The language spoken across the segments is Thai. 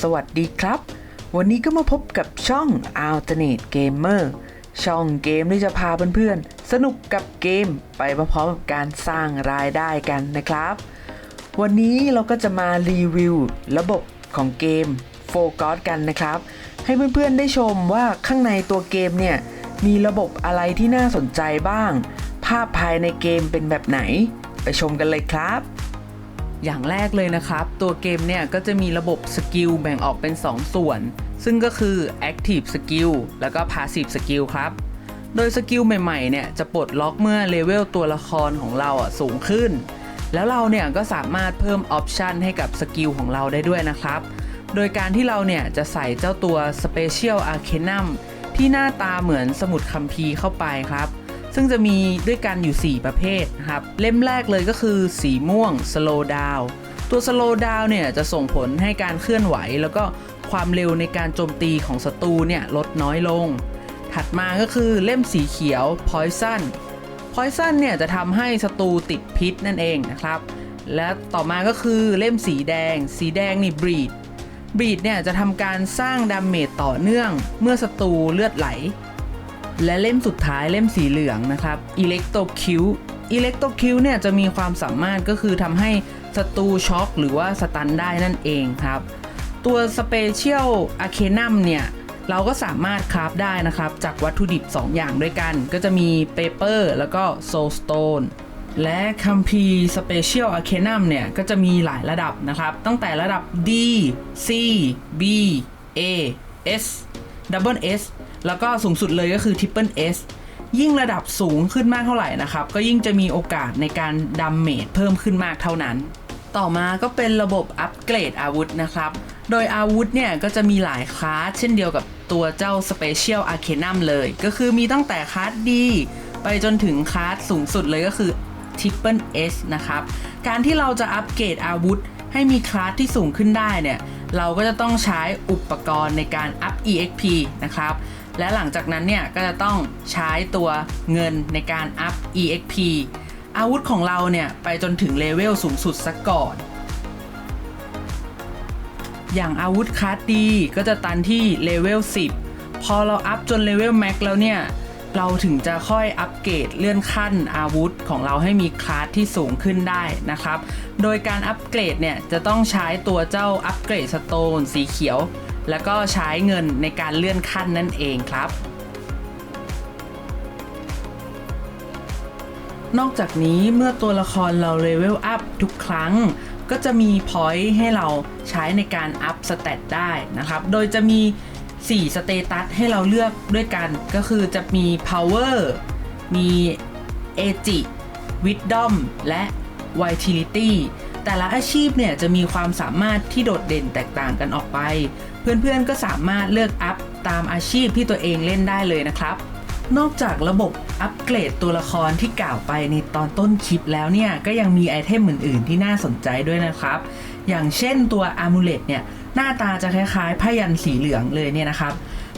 สวัสดีครับ วันนี้ก็มาพบกับช่อง Alternate Gamer ช่องเกมที่จะพาเพื่อนๆ สนุกกับเกมไปพร้อมๆกับการสร้างรายได้กันนะครับ วันนี้เราก็จะมารีวิวระบบของเกม f o g o t กันนะครับ ให้เพื่อนๆได้ชมว่าข้างในตัวเกมเนี่ย มีระบบอะไรที่น่าสนใจบ้าง ภาพภายในเกมเป็นแบบไหน ไปชมกันเลยครับ อย่างแรกเลยนะครับ ตัวเกมเนี่ยก็จะมีระบบสกิลแบ่งออกเป็น 2 ส่วน ซึ่งก็คือ Active Skill แล้วก็ Passive Skill ครับ โดยสกิลใหม่ๆเนี่ยจะปลดล็อกเมื่อเลเวลตัวละครของเราอะสูงขึ้น แล้วเราเนี่ยก็สามารถเพิ่มออปชันให้กับสกิลของเราได้ด้วยนะครับ โดยการที่เราเนี่ยจะใส่เจ้าตัว Special Arcanum ที่หน้าตาเหมือนสมุดคัมภีร์เข้าไปครับ ซึ่งจะมีด้วยกันอยู่ 4 ประเภทนะครับ เล่มแรกเลยก็คือสีม่วง slow down ตัว slow down เนี่ยจะส่งผลให้การเคลื่อนไหว แล้วก็ความเร็วในการโจมตีของศัตรูเนี่ยลดน้อยลง ถัดมาก็คือเล่มสีเขียว poison poison เนี่ยจะทำให้ศัตรูติดพิษนั่นเองนะครับ และต่อมาก็คือเล่มสีแดง สีแดงนี่ breed breed เนี่ยจะทำการสร้างดาเมจต่อเนื่องเมื่อศัตรูเลือดไหล และเล่มสุดท้ายเล่มสีเหลืองนะครับ Electro Q Electro Q เนี่ยจะมีความสามารถก็คือทำให้ศัตรูช็อกหรือว่าสตันได้นั่นเองครับ ตัว Special Arcanum เนี่ยเราก็สามารถคราฟได้นะครับ จากวัตถุดิบ 2 อย่างด้วยกัน ก็จะมี Paper แล้วก็ Soulstone และคัมภีร์ Special Arcanum เนี่ย ก็จะมีหลายระดับนะครับ ตั้งแต่ระดับ D C B A S Double S แล้วก็สูงสุดเลยก็คือ Triple S ยิ่งระดับสูงขึ้นมากเท่าไหร่นะครับ ก็ยิ่งจะมีโอกาสในการดัมเมจเพิ่มขึ้นมากเท่านั้น ต่อมาก็เป็นระบบอัปเกรดอาวุธนะครับ โดยอาวุธเนี่ยก็จะมีหลายคลาสเช่นเดียวกับตัวเจ้า Special Arcanum เลย ก็คือมีตั้งแต่คลาสดีไปจนถึงคลาสสูงสุดเลยก็คือ Triple S นะครับ การที่เราจะอัปเกรดอาวุธให้มีคลาสที่สูงขึ้นได้เนี่ย เราก็จะต้องใช้อุปกรณ์ในการอัพ EXP นะครับ และหลังจากนั้นเนี่ยก็จะต้องใช้ตัวเงินในการอัพ EXP อาวุธของเราเนี่ยไปจนถึงเลเวลสูงสุดซะก่อน อย่างอาวุธคลาสดีก็จะตันที่เลเวล10 พอเราอัพจนเลเวลแม็กแล้วเนี่ย เราถึงจะค่อยอัปเกรดเลื่อนขั้นอาวุธของเราให้มีคลาสที่สูงขึ้นได้นะครับ โดยการอัปเกรดเนี่ยจะต้องใช้ตัวเจ้าอัปเกรดสโตนสีเขียว แล้วก็ใช้เงินในการเลื่อนขั้นนั่นเองครับ นอกจากนี้เมื่อตัวละครเราเลเวลอัพทุกครั้ง ก็จะมีพอยต์ให้เราใช้ในการอัพสเตตได้นะครับ โดยจะมี 4 สเตตัสให้เราเลือกด้วยกัน ก็คือจะมี power มี age wisdom และ vitality แต่ละอาชีพเนี่ยจะมีความสามารถที่โดดเด่นแตกต่างกันออกไป เพื่อนๆก็สามารถเลือกอัพตามอาชีพที่ตัวเองเล่นได้เลยนะครับนอกจากระบบอัปเกรดตัวละครที่กล่าวไปในตอนต้นคลิปแล้วเนี่ย ก็ยังมีไอเทมอื่น ๆ ที่น่าสนใจด้วยนะครับ อย่างเช่นตัวอามูเลตเนี่ย หน้าตาจะคล้ายๆผ้ายันสีเหลืองเลยเนี่ยนะครับ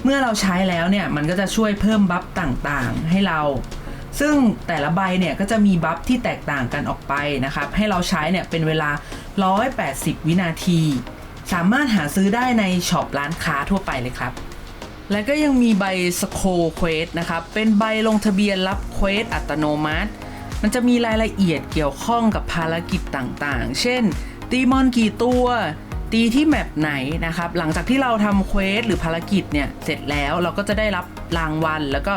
เมื่อเราใช้แล้วเนี่ย มันก็จะช่วยเพิ่มบัฟต่างๆ ให้เรา ซึ่งแต่ละใบเนี่ยก็จะมีบัฟที่แตกต่างกันออกไปนะครับ ให้เราใช้เนี่ยเป็นเวลา 180 วินาที สามารถหาซื้อได้ในช็อปร้านค้าทั่วไปเลยครับ และก็ยังมีใบสโคเควสนะครับ เป็นใบลงทะเบียนรับเควสอัตโนมัติ มันจะมีรายละเอียดเกี่ยวข้องกับภารกิจต่างๆ เช่น ตีมอนกี่ตัวตีที่แมปไหนนะครับ หลังจากที่เราทำเควสหรือภารกิจเนี่ย เสร็จแล้วเราก็จะได้รับรางวัล แล้วก็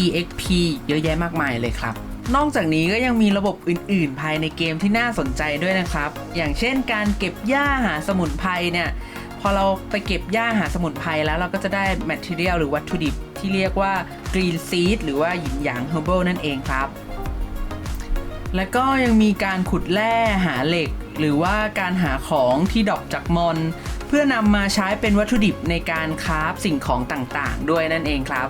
EXP เยอะแยะมากมายเลยครับ นอกจากนี้ก็ยังมีระบบอื่น ๆ ภายในเกมที่น่าสนใจด้วยนะครับ อย่างเช่นการเก็บหญ้าหาสมุนไพรเนี่ย พอเราไปเก็บหญ้าหาสมุนไพรแล้วเราก็จะได้ material หรือวัตถุดิบที่เรียกว่า green seed หรือว่าหยินหยาง herbal นั่นเองครับ และก็ยังมีการขุดแร่หาเหล็ก หรือว่าการหาของที่ดรอกจากมอนเพื่อนำมาใช้เป็นวัตถุดิบในการคราฟสิ่งของต่างๆ ด้วยนั่นเองครับ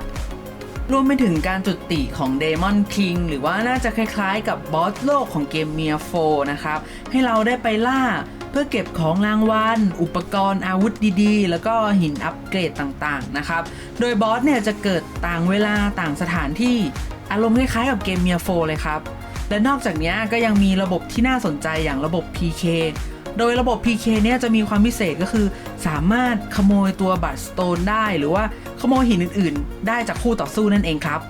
รวมไปถึงการจุติของ Demon King หรือว่าน่าจะคล้ายๆ กับบอสโลกของเกม m i a 4นะครับ ให้เราได้ไปล่าเพื่อเก็บของรางวัล อุปกรณ์อาวุธดีๆ แล้วก็หินอัปเกรดต่างๆนะครับ โดยบอสเนี่ยจะเกิดต่างเวลาต่างสถานที่อารมณ์คล้ายๆกับเกม m i a 4เลยครับ และนอกจากนี้ก็ยังมีระบบที่น่าสนใจอย่างระบบ PK โดยระบบ PK เนี่ยจะมีความพิเศษก็คือ สามารถขโมยตัวบัตรสโตนได้ หรือว่าขโมยหินอื่น ๆ ได้จากคู่ต่อสู้นั่นเองครับ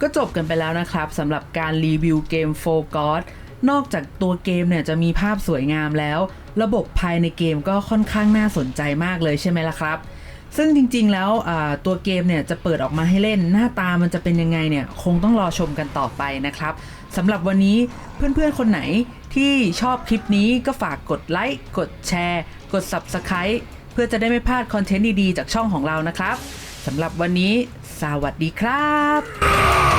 ก็จบกันไปแล้วนะครับสำหรับการรีวิวเกม f o r g o d นอกจากตัวเกมเนี่ยจะมีภาพสวยงามแล้ว ระบบภายในเกมก็ค่อนข้างน่าสนใจมากเลยใช่ไหมล่ะครับ ซึ่งจริงๆแล้วตัวเกมเนี่ยจะเปิดออกมาให้เล่นหน้าตามันจะเป็นยังไงเนี่ยคงต้องรอชมกันต่อไปนะครับสำหรับวันนี้เพื่อนๆคนไหนที่ชอบคลิปนี้ก็ฝากกดไลค์กดแชร์ กด Subscribe เพื่อจะได้ไม่พลาดคอนเทนต์ดีๆ จากช่องของเรานะครับสำหรับวันนี้ สวัสดีครับ